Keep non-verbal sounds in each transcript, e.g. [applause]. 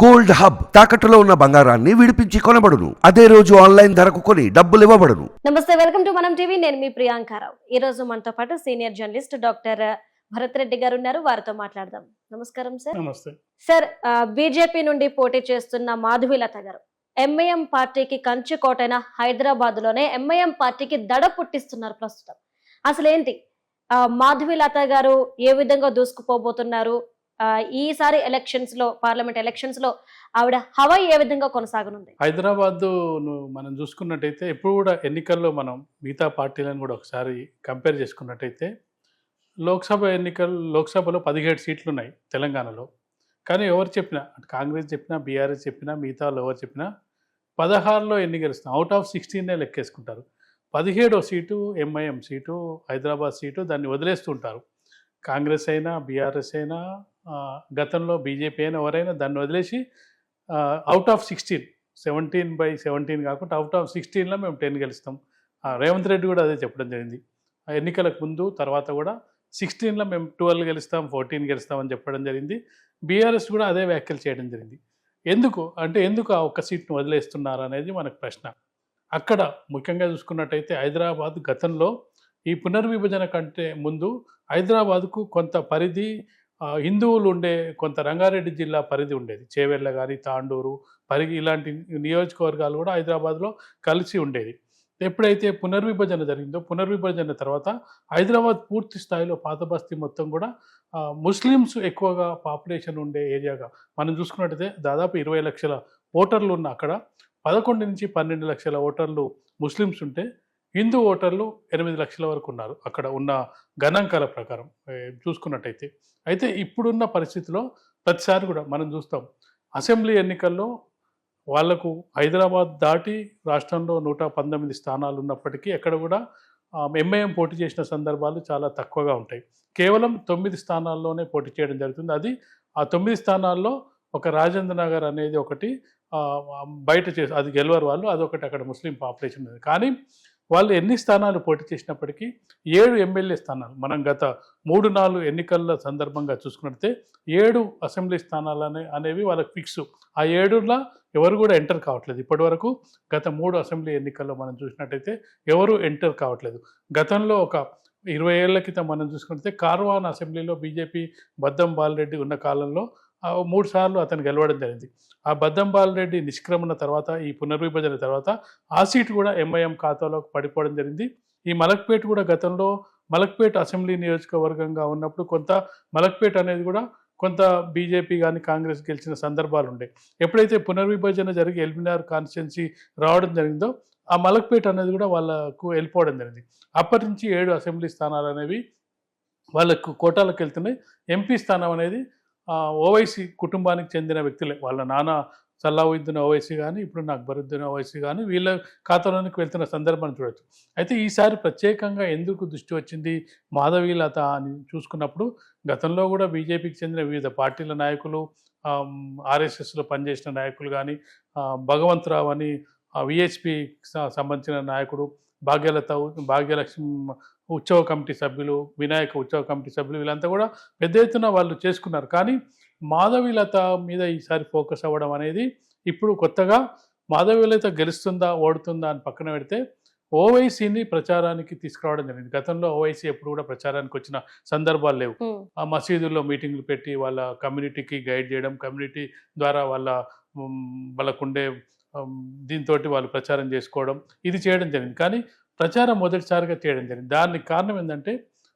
Gold hub తాకట్టులో ఉన్న బంగారాన్ని విడిపించి కొనబడును. అదే రోజు ఆన్లైన్ ధరకు కొని డబ్బులు ఇవ్వబడును. నమస్తే వెల్కమ్ టు మనం టీవీ. నేను మీ ప్రియాంకారావు ఈ రోజు మనతో పాటు senior journalist doctor Bharat Reddy garu ఉన్నారు. వారితో మాట్లాడదాం. నమస్కారం సార్. నమస్తే. సార్ బీజేపీ నుండి పోటీ చేస్తున్న మాధవిలత గారు ఎంఐఎం పార్టీకి కంచు కోటైన హైదరాబాద్లోనే ఎంఐఎం పార్టీకి దడ పుట్టిస్తున్నారు ప్రస్తుతం. అసలు ఏంటి ఆ, మాధవిలత గారు ఏ విధంగా దూసుకుపోబోతున్నారు? ఈసారి ఎలక్షన్స్లో పార్లమెంట్ ఎలక్షన్స్లో ఆవిడ హవా ఏ విధంగా కొనసాగనుంది? హైదరాబాద్ మనం చూసుకున్నట్టయితే ఎప్పుడు కూడా ఎన్నికల్లో మనం మిగతా పార్టీలను కూడా ఒకసారి కంపేర్ చేసుకున్నట్టయితే లోక్సభ ఎన్నికలు లోక్సభలో పదిహేడు సీట్లు ఉన్నాయి తెలంగాణలో. కానీ ఎవరు చెప్పినా అటు కాంగ్రెస్ చెప్పినా బీఆర్ఎస్ చెప్పినా మిగతా ఎవరు చెప్పినా పదహారులో ఎన్ని గెలుస్తాం అవుట్ ఆఫ్ సిక్స్టీనే లెక్కేసుకుంటారు. పదిహేడో seat MIM seat Hyderabad seat దాన్ని వదిలేస్తుంటారు. కాంగ్రెస్ అయినా బీఆర్ఎస్ అయినా గతంలో బీజేపీ అయినా ఎవరైనా దాన్ని వదిలేసి out of sixteen seventeen by seventeen కాకుండా అవుట్ ఆఫ్ సిక్స్టీన్లో మేము టెన్ గెలుస్తాం. రేవంత్ రెడ్డి కూడా అదే చెప్పడం జరిగింది. ఎన్నికలకు ముందు తర్వాత కూడా సిక్స్టీన్లో మేము ట్వెల్వ్ గెలుస్తాం ఫోర్టీన్ గెలుస్తాం అని చెప్పడం జరిగింది. బీఆర్ఎస్ కూడా అదే వ్యాఖ్యలు చేయడం జరిగింది. ఎందుకు? అంటే ఎందుకు ఆ ఒక్క సీట్ను వదిలేస్తున్నారు అనేది మనకు ప్రశ్న. అక్కడ ముఖ్యంగా చూసుకున్నట్టయితే హైదరాబాద్ గతంలో ఈ పునర్విభజన కంటే ముందు హైదరాబాద్కు కొంత పరిధి హిందువులు ఉండే కొంత రంగారెడ్డి జిల్లా పరిధి ఉండేది. చేవెళ్ళ కానీ తాండూరు పరిగి ఇలాంటి నియోజకవర్గాలు కూడా హైదరాబాద్లో కలిసి ఉండేది. ఎప్పుడైతే పునర్విభజన జరిగిందో పునర్విభజన తర్వాత హైదరాబాద్ పూర్తి స్థాయిలో పాత బస్తీ మొత్తం కూడా ముస్లిమ్స్ ఎక్కువగా పాపులేషన్ ఉండే ఏరియాగా మనం చూసుకున్నట్టయితే దాదాపు ఇరవై లక్షల ఓటర్లు ఉన్న అక్కడ పదకొండు నుంచి పన్నెండు లక్షల ఓటర్లు ముస్లిమ్స్ ఉంటే హిందూ ఓటర్లు ఎనిమిది లక్షల వరకు ఉన్నారు. అక్కడ ఉన్న గణాంకాల ప్రకారం చూసుకున్నట్టయితే. అయితే ఇప్పుడున్న పరిస్థితిలో ప్రతిసారి కూడా మనం చూస్తాం అసెంబ్లీ ఎన్నికల్లో వాళ్ళకు హైదరాబాద్ దాటి రాష్ట్రంలో నూట పంతొమ్మిది స్థానాలు ఉన్నప్పటికీ ఎక్కడ కూడా ఎంఐఎం పోటీ చేసిన సందర్భాలు చాలా తక్కువగా ఉంటాయి. కేవలం తొమ్మిది స్థానాల్లోనే పోటీ చేయడం జరుగుతుంది. అది ఆ తొమ్మిది స్థానాల్లో ఒక రాజేంద్ర నగర్ అనేది ఒకటి బయట చేసి అది గెలవరు వాళ్ళు అదొకటి అక్కడ ముస్లిం పాపులేషన్ ఉంది కానీ వాళ్ళు ఎన్ని స్థానాలు పోటీ చేసినప్పటికీ ఏడు ఎమ్మెల్యే స్థానాలు. మనం గత మూడు నాలుగు ఎన్నికల సందర్భంగా చూసుకున్నట్టే ఏడు అసెంబ్లీ స్థానాలు అనే అనేవి వాళ్ళకి ఫిక్స్. ఆ ఏడులా ఎవరు కూడా ఎంటర్ కావట్లేదు. ఇప్పటివరకు గత మూడు అసెంబ్లీ ఎన్నికల్లో మనం చూసినట్టయితే ఎవరు ఎంటర్ కావట్లేదు. గతంలో ఒక ఇరవై ఏళ్ళ క్రితం మనం చూసుకుంటే కార్వాన్ అసెంబ్లీలో బీజేపీ బద్దం బాలరెడ్డి ఉన్న కాలంలో మూడు సార్లు అతను గెలవడం జరిగింది. ఆ బద్దం రెడ్డి నిష్క్రమణ తర్వాత ఈ పునర్విభజన తర్వాత ఆ సీటు కూడా ఎంఐఎం ఖాతాలో పడిపోవడం జరిగింది. ఈ మలక్పేట కూడా గతంలో మలక్పేట అసెంబ్లీ నియోజకవర్గంగా ఉన్నప్పుడు కొంత మలక్పేట అనేది కూడా కొంత బీజేపీ కానీ కాంగ్రెస్ గెలిచిన సందర్భాలు ఉండే. ఎప్పుడైతే పునర్విభజన జరిగి ఎల్బినార్ కాన్స్టిట్యున్సీ రావడం జరిగిందో ఆ మలక్పేట అనేది కూడా వాళ్ళకు వెళ్ళిపోవడం జరిగింది. అప్పటి నుంచి ఏడు అసెంబ్లీ స్థానాలు అనేవి వాళ్ళకు కోటాలకు వెళ్తున్నాయి. ఎంపీ స్థానం అనేది ఓవైసీ కుటుంబానికి చెందిన వ్యక్తులే. వాళ్ళ నాన్న సల్లావుద్దీన్ ఓవైసీ కానీ ఇప్పుడు అక్బరుద్దీన్ ఓవైసీ కానీ వీళ్ళ ఖాతాలోనికి వెళ్తున్న సందర్భాన్ని చూడొచ్చు. అయితే ఈసారి ప్రత్యేకంగా ఎందుకు దృష్టి వచ్చింది మాధవీలత అని చూసుకున్నప్పుడు గతంలో కూడా బీజేపీకి చెందిన వివిధ పార్టీల నాయకులు ఆర్ఎస్ఎస్లో పనిచేసిన నాయకులు కానీ భగవంతరావు అని విహెచ్పి సంబంధించిన నాయకుడు భాగ్యలత భాగ్యలక్ష్మి ఉత్సవ కమిటీ సభ్యులు వినాయక ఉత్సవ కమిటీ సభ్యులు వీళ్ళంతా కూడా పెద్ద ఎత్తున వాళ్ళు చేసుకున్నారు. కానీ మాధవీలత మీద ఈసారి ఫోకస్ అవ్వడం అనేది ఇప్పుడు కొత్తగా మాధవీలత గెలుస్తుందా ఓడుతుందా అని పక్కన పెడితే ఓవైసీని ప్రచారానికి తీసుకురావడం జరిగింది. గతంలో ఓవైసీ ఎప్పుడు కూడా ప్రచారానికి వచ్చిన సందర్భాలు లేవు. ఆ మసీదుల్లో మీటింగ్లు పెట్టి వాళ్ళ కమ్యూనిటీకి గైడ్ చేయడం కమ్యూనిటీ ద్వారా వాళ్ళ వాళ్ళకుండే దీంతో వాళ్ళు ప్రచారం చేసుకోవడం ఇది చేయడం జరిగింది. కానీ ప్రచారం మొదటిసారిగా చేయడం జరిగింది. దానికి కారణం ఏంటంటే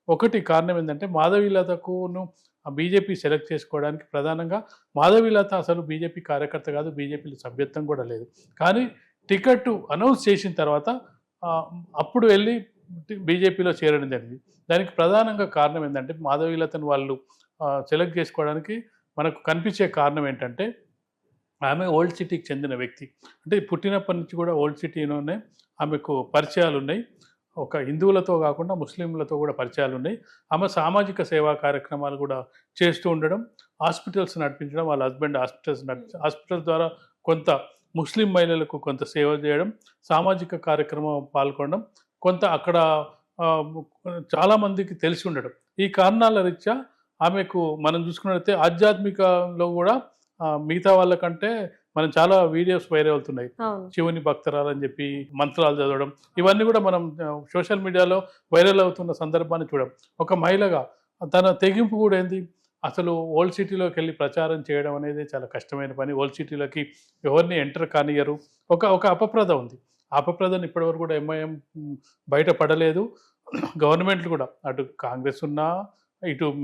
ఒకటి కారణం ఏంటంటే మాధవీలతకును బీజేపీ సెలెక్ట్ చేసుకోవడానికి ప్రధానంగా మాధవీలత అసలు బీజేపీ కార్యకర్త కాదు బీజేపీలో సభ్యత్వం కూడా లేదు. కానీ టికెట్ అనౌన్స్ చేసిన తర్వాత అప్పుడు వెళ్ళి బీజేపీలో చేరడం జరిగింది. దానికి ప్రధానంగా కారణం ఏంటంటే మాధవీలతను వాళ్ళు సెలెక్ట్ చేసుకోవడానికి మనకు కనిపించే కారణం ఏంటంటే ఆమె ఓల్డ్ సిటీకి చెందిన వ్యక్తి. అంటే పుట్టినప్పటి నుంచి కూడా ఓల్డ్ సిటీలోనే ఆమెకు పరిచయాలు ఉన్నాయి ఒక హిందువులతో కాకుండా ముస్లింలతో కూడా పరిచయాలు ఉన్నాయి ఆమె సామాజిక సేవా కార్యక్రమాలు కూడా చేస్తూ ఉండడం హాస్పిటల్స్ నడిపించడం వాళ్ళ హస్బెండ్ హాస్పిటల్స్ నడిపి హాస్పిటల్ ద్వారా కొంత ముస్లిం మహిళలకు కొంత సేవ చేయడం సామాజిక కార్యక్రమం పాల్గొనడం కొంత అక్కడ చాలామందికి తెలిసి ఉండడం. ఈ కారణాల రీత్యా ఆమెకు మనం చూసుకున్నట్లయితే ఆధ్యాత్మికలో కూడా మిగతా వాళ్ళకంటే మనం చాలా వీడియోస్ వైరల్ అవుతున్నాయి. శివుని భక్తరాలని చెప్పి మంత్రాలు చదవడం ఇవన్నీ కూడా మనం సోషల్ మీడియాలో వైరల్ అవుతున్న సందర్భాన్ని చూడం. ఒక మహిళగా తన తెగింపు కూడా ఏంది? అసలు ఓల్డ్ సిటీలోకి వెళ్ళి ప్రచారం చేయడం అనేది చాలా కష్టమైన పని. ఓల్డ్ సిటీలోకి ఎవరిని ఎంటర్ కానియరు ఒక ఒక అపప్రద ఉంది. ఆ అపప్రదను ఇప్పటివరకు కూడా ఎంఐఎం బయట పడలేదు. [clears throat] గవర్నమెంట్లు కూడా అటు కాంగ్రెస్ ఉన్నా ఇటు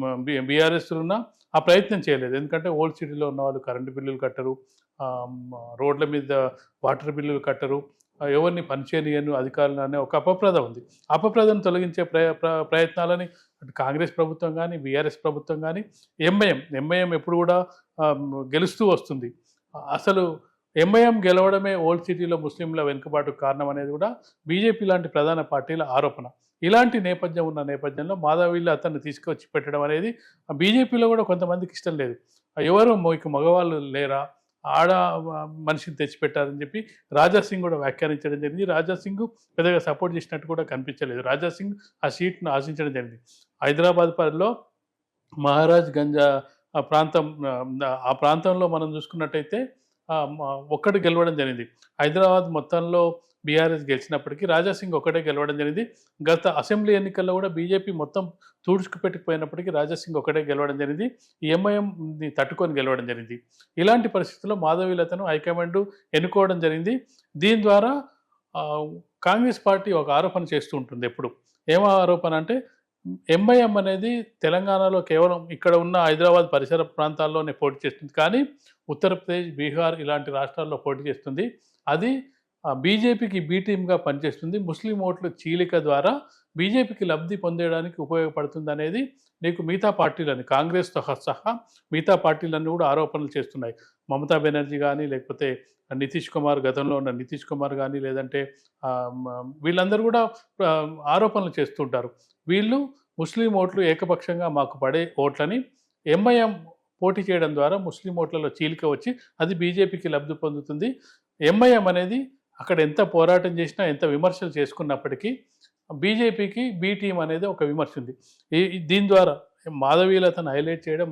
బీఆర్ఎస్ ఉన్నా ఆ ప్రయత్నం చేయలేదు. ఎందుకంటే ఓల్డ్ సిటీలో ఉన్న వాళ్ళు కరెంటు బిల్లులు కట్టరు రోడ్ల మీద వాటర్ బిల్లులు కట్టరు ఎవరిని పనిచేయనియను అధికారులు అనే ఒక అపప్రద ఉంది. అపప్రదను తొలగించే ప్రయ ప్ర- ప్రయత్నాలని అటు కాంగ్రెస్ ప్రభుత్వం కానీ బీఆర్ఎస్ ప్రభుత్వం కానీ ఎంఐఎం ఎంఐఎం ఎప్పుడు కూడా గెలుస్తూ వస్తుంది. అసలు ఎంఐఎం గెలవడమే ఓల్డ్ సిటీలో ముస్లింల వెనుకబాటుకు కారణం అనేది కూడా బీజేపీ లాంటి ప్రధాన పార్టీల ఆరోపణ. ఇలాంటి నేపథ్యం ఉన్న నేపథ్యంలో మాధవీళ్ళు అతన్ని తీసుకొచ్చి పెట్టడం అనేది బీజేపీలో కూడా కొంతమందికి ఇష్టం లేదు. ఎవరు మీకు మగవాళ్ళు లేరా? ఆడ మనిషిని తెచ్చిపెట్టారని చెప్పి రాజా సింగ్ కూడా వ్యాఖ్యానించడం జరిగింది. రాజా సింగ్ పెద్దగా సపోర్ట్ చేసినట్టు కూడా కనిపించలేదు. రాజా సింగ్ ఆ సీట్ను ఆశించడం జరిగింది. హైదరాబాద్ పరిలో మహారాజ్ గంజా ప్రాంతం ఆ, ప్రాంతంలో మనం చూసుకున్నట్టయితే ఒక్కటి గెలవడం జరిగింది. హైదరాబాద్ మొత్తంలో బీఆర్ఎస్ గెలిచినప్పటికీ రాజా సింగ్ ఒకటే గెలవడం జరిగింది. గత అసెంబ్లీ ఎన్నికల్లో కూడా బీజేపీ మొత్తం తుడుచుకుపెట్టుకుపోయినప్పటికీ రాజా సింగ్ ఒకటే గెలవడం జరిగింది. ఎంఐఎంని తట్టుకొని గెలవడం జరిగింది. ఇలాంటి పరిస్థితుల్లో మాధవీలతను హైకమాండ్ ఎన్నుకోవడం జరిగింది. దీని ద్వారా కాంగ్రెస్ పార్టీ ఒక ఆరోపణ చేస్తూ ఉంటుంది ఎప్పుడు. ఏమో ఆరోపణ అంటే ఎంఐఎం అనేది తెలంగాణలో కేవలం ఇక్కడ ఉన్న హైదరాబాద్ పరిసర ప్రాంతాల్లోనే పోటీ చేస్తుంది. కానీ ఉత్తరప్రదేశ్ బీహార్ ఇలాంటి రాష్ట్రాల్లో పోటీ చేస్తుంది. అది బీజేపీకి బీ టీమ్గా పనిచేస్తుంది. ముస్లిం ఓట్ల చీలిక ద్వారా బీజేపీకి లబ్ధి పొందేయడానికి ఉపయోగపడుతుంది అనేది నీకు మిగతా పార్టీలని కాంగ్రెస్తో సహా మిగతా పార్టీలన్నీ కూడా ఆరోపణలు చేస్తున్నాయి. మమతా బెనర్జీ కానీ లేకపోతే నితీష్ కుమార్ గతంలో ఉన్న నితీష్ కుమార్ కానీ లేదంటే వీళ్ళందరూ కూడా ఆరోపణలు చేస్తుంటారు. వీళ్ళు ముస్లిం ఓట్లు ఏకపక్షంగా మాకు పడే ఓట్లని ఎంఐఎం పోటీ చేయడం ద్వారా ముస్లిం ఓట్లలో చీలిక వచ్చి అది బీజేపీకి లబ్ధి పొందుతుంది. ఎంఐఎం అనేది అక్కడ ఎంత పోరాటం చేసినా ఎంత విమర్శలు చేసుకున్నప్పటికీ బీజేపీకి బీ టీం అనేది ఒక విమర్శ ఉంది. ఈ దీని ద్వారా మాధవీలతను హైలైట్ చేయడం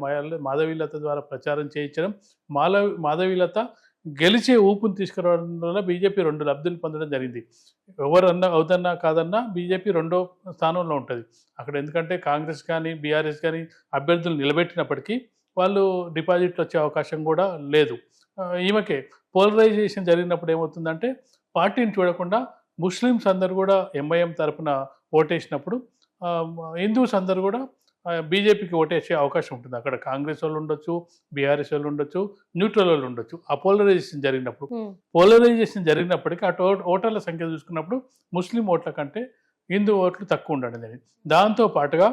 మాధవీలత ద్వారా ప్రచారం చేయించడం మాధవ మాధవీలత గెలిచే ఊపును తీసుకురావడం వల్ల బీజేపీ రెండు లబ్ధులు పొందడం జరిగింది. ఎవరన్నా అవుతన్నా కాదన్నా బీజేపీ రెండో స్థానంలో ఉంటుంది. అక్కడ ఎందుకంటే కాంగ్రెస్ కానీ బీఆర్ఎస్ కానీ అభ్యర్థులు నిలబెట్టినప్పటికీ వాళ్ళు డిపాజిట్లు వచ్చే అవకాశం కూడా లేదు. ఈమెకే పోలరైజేషన్ జరిగినప్పుడు ఏమవుతుందంటే పార్టీని చూడకుండా ముస్లిమ్స్ అందరు కూడా ఎంఐఎం తరఫున ఓటేసినప్పుడు హిందూస్ అందరు కూడా బీజేపీకి ఓటేసే అవకాశం ఉంటుంది. అక్కడ కాంగ్రెస్ వాళ్ళు ఉండొచ్చు బీఆర్ఎస్ వాళ్ళు ఉండొచ్చు న్యూట్రల్ వాళ్ళు ఉండొచ్చు. ఆ పోలరైజేషన్ జరిగినప్పుడు ఉమ్, పోలరైజేషన్ జరిగినప్పటికీ అటు ఓ- ఓటర్ల సంఖ్య చూసుకున్నప్పుడు ముస్లిం ఓట్ల కంటే హిందూ ఓట్లు తక్కువ ఉండడం జరిగింది దాంతో పాటుగా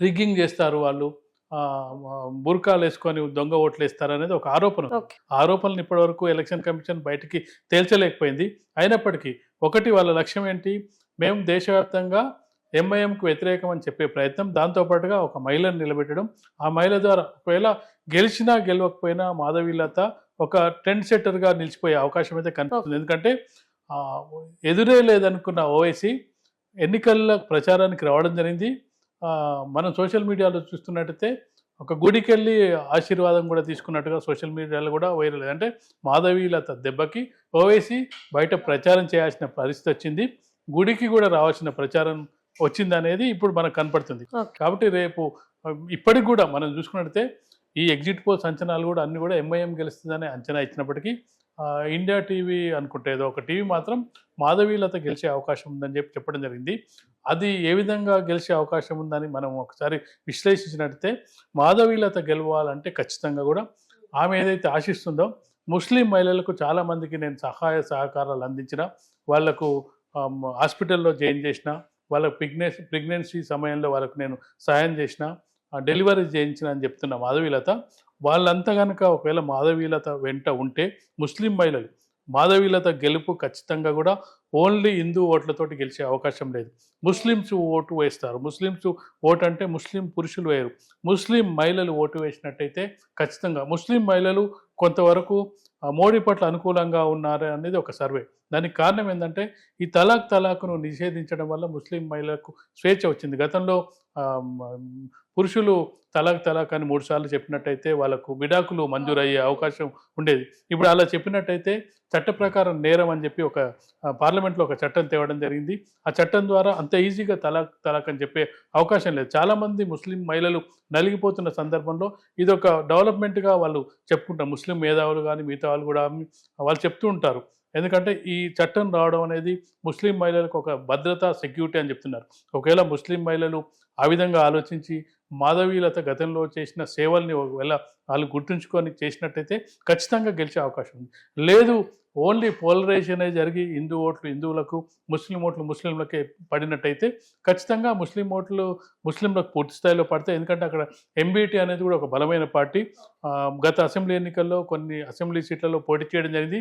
రిగ్గింగ్ చేస్తారు వాళ్ళు. ఆ, ఆ, బుర్కాలు వేసుకొని దొంగ ఓట్లు వేస్తారు అనేది ఒక ఆరోపణ ఆ ఆరోపణలు ఇప్పటివరకు ఎలక్షన్ కమిషన్ బయటికి తేల్చలేకపోయింది. అయినప్పటికీ ఒకటి వాళ్ళ లక్ష్యం ఏంటి? మేము దేశవ్యాప్తంగా ఎంఐఎంకు వ్యతిరేకం అని చెప్పే ప్రయత్నం. దాంతోపాటుగా ఒక మహిళను నిలబెట్టడం. ఆ మహిళ ద్వారా ఒకవేళ గెలిచినా గెలవకపోయినా మాధవీలత ఒక ట్రెండ్ సెట్టర్గా నిలిచిపోయే అవకాశం అయితే కనిపిస్తుంది. ఎందుకంటే ఎదురే లేదనుకున్న ఓవైసీ ఎన్నికల ప్రచారానికి రావడం జరిగింది. మనం సోషల్ మీడియాలో చూస్తున్నట్టయితే ఒక గుడికి వెళ్ళి ఆశీర్వాదం కూడా తీసుకున్నట్టుగా సోషల్ మీడియాలో కూడా వైరల్ అంటే మాధవీలత దెబ్బకి ఓవైసీ బయట ప్రచారం చేయాల్సిన పరిస్థితి వచ్చింది. గుడికి కూడా రావాల్సిన ప్రచారం వచ్చింది అనేది ఇప్పుడు మనకు కనపడుతుంది. కాబట్టి రేపు ఇప్పటికి కూడా మనం చూసుకున్నట్టయితే ఈ ఎగ్జిట్ పోల్స్ అంచనాలు కూడా అన్ని కూడా ఎంఐఎం గెలుస్తుందని అంచనా ఇచ్చినప్పటికీ ఇండియా టీవీ అనుకుంటే ఏదో ఒక టీవీ మాత్రం మాధవీలత గెలిచే అవకాశం ఉందని చెప్పి చెప్పడం జరిగింది. అది ఏ విధంగా గెలిచే అవకాశం ఉందని మనం ఒకసారి విశ్లేషించినట్టయితే మాధవీలత గెలవాలంటే ఖచ్చితంగా కూడా ఆమె ఏదైతే ఆశిస్తుందో ముస్లిం మహిళలకు చాలామందికి నేను సహాయ సహకారాలు అందించిన వాళ్ళకు హాస్పిటల్లో జాయిన్ చేసిన వాళ్ళ ప్రిగ్నెస్ ప్రెగ్నెన్సీ సమయంలో వాళ్ళకు నేను సహాయం చేసిన ఆ, డెలివరీ చేయించిన అని చెప్తున్న మాధవీలత వాళ్ళంతా కనుక ఒకవేళ మాధవీలత వెంట ఉంటే ముస్లిం మహిళలు మాధవీలత గెలుపు ఖచ్చితంగా కూడా ఓన్లీ హిందూ ఓట్లతోటి గెలిచే అవకాశం లేదు. ముస్లిమ్స్ ఓటు వేస్తారు. ముస్లిమ్స్ ఓటు అంటే ముస్లిం పురుషులు వేరు ముస్లిం మహిళలు ఓటు వేసినట్టయితే ఖచ్చితంగా ముస్లిం మహిళలు కొంతవరకు మోడీ పట్ల అనుకూలంగా ఉన్నారు అనేది ఒక సర్వే. దానికి కారణం ఏంటంటే ఈ తలాక్ తలాక్ను నిషేధించడం వల్ల ముస్లిం మహిళలకు స్వేచ్ఛ వచ్చింది. గతంలో పురుషులు తలాక్ తలాక్ అని మూడు సార్లు చెప్పినట్టయితే వాళ్ళకు విడాకులు మంజూరయ్యే అవకాశం ఉండేది. ఇప్పుడు అలా చెప్పినట్టయితే చట్ట ప్రకారం నేరం అని చెప్పి ఒక పార్లమెంట్లో ఒక చట్టం తేవడం జరిగింది. ఆ చట్టం ద్వారా అంత ఈజీగా తలాక్ తలాక్ అని చెప్పే అవకాశం లేదు. చాలామంది ముస్లిం మహిళలు నలిగిపోతున్న సందర్భంలో ఇది ఒక డెవలప్మెంట్గా వాళ్ళు చెప్పుకుంటారు ముస్లిం మేధావులు కానీ మిగతా వాళ్ళు కూడా వాళ్ళు చెప్తూ ఉంటారు. ఎందుకంటే ఈ చట్టం రావడం అనేది ముస్లిం మహిళలకు ఒక భద్రత సెక్యూరిటీ అని చెప్తున్నారు. ఒకవేళ ముస్లిం మహిళలు ఆ విధంగా ఆలోచించి మాధవీలత గతంలో చేసిన సేవల్ని ఒకవేళ వాళ్ళు గుర్తుంచుకొని చేసినట్టయితే ఖచ్చితంగా గెలిచే అవకాశం ఉంది. లేదు ఓన్లీ పోలరైజేషనే అనేది జరిగి హిందూ ఓట్లు హిందువులకు ముస్లిం ఓట్లు ముస్లింలకే పడినట్టయితే ఖచ్చితంగా ముస్లిం ఓట్లు ముస్లింలకు పూర్తి స్థాయిలో పడతాయి. ఎందుకంటే అక్కడ ఎంబీటీ అనేది కూడా ఒక బలమైన పార్టీ. గత అసెంబ్లీ ఎన్నికల్లో కొన్ని అసెంబ్లీ సీట్లలో పోటీ చేయడం జరిగింది.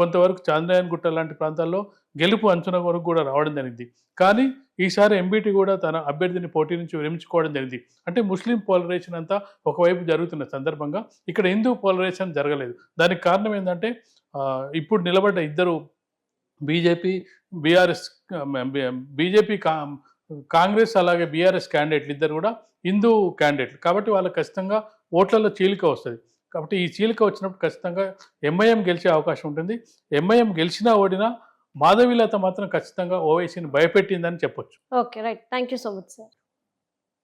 కొంతవరకు చాంద్రాయన్ గుట్ట లాంటి ప్రాంతాల్లో గెలుపు అంచున వరకు కూడా రావడం జరిగింది. కానీ ఈసారి ఎంబీటీ కూడా తన అభ్యర్థిని పోటీ నుంచి విరమించుకోవడం జరిగింది. అంటే ముస్లిం పోలరైజేషన్ అంతా ఒకవైపు జరుగుతున్న సందర్భంగా ఇక్కడ హిందూ పోలరైజేషన్ జరగలేదు. దానికి కారణం ఏంటంటే ఇప్పుడు నిలబడ్డ ఇద్దరు బీజేపీ బీఆర్ఎస్ బీజేపీ కా కాంగ్రెస్ అలాగే బీఆర్ఎస్ క్యాండిడేట్లు ఇద్దరు కూడా హిందూ క్యాండిడేట్లు కాబట్టి వాళ్ళకి ఖచ్చితంగా ఓట్లలో చీలిక వస్తుంది. కాబట్టి ఈ చీలిక వచ్చినప్పుడు ఖచ్చితంగా ఎంఐఎం గెలిచే అవకాశం ఉంటుంది. ఎంఐఎం గెలిచినా ఓడినా మాధవీలత మాత్రం ఖచ్చితంగా ఓవైసీని భయపెట్టిందని చెప్పొచ్చు. Okay right thank you so much sir